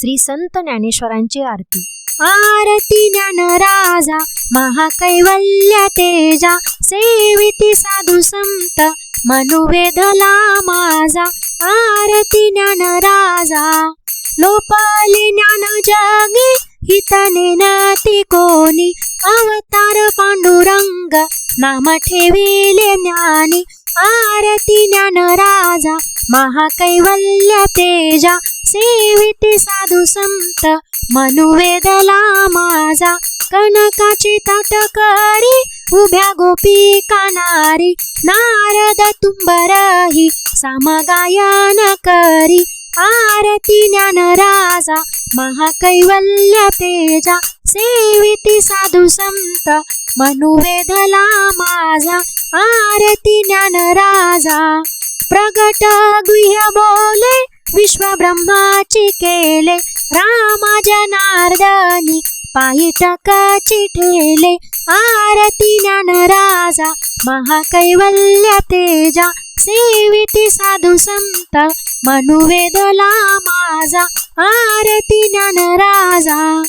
श्री संत ज्ञानेश्वरांची आरती. आरती ज्ञानराजा महाकैवल्य तेजा सेविती साधू संत मनुवेदला माझा. आरती ज्ञानराजा लोपाली ज्ञान जगी हिताने नाती कोणी अवतार पांडुरंग नाम ठेविले ज्ञानी. आरती ज्ञानराजा महाकैवल्य तेजा सेविती साधू संत मनुवेदला माझा. कनकाची ताटकरी उभ्या गोपी कानारी. नारद तुंबरही समगायन करी. आरती ज्ञानराजा महाकैवल्य तेजा. सेविती साधू संत मनुवेदला माझा. आरती ज्ञान राजा. प्रगट गुह्य बोले विश्व ब्रह्माची केले रामा जनार्दनी पायी टकाची ठेले आरती ज्ञानराजा महाकैवल्य तेजा सेविती साधू संत मनुवेदला माझा आरती ज्ञानराजा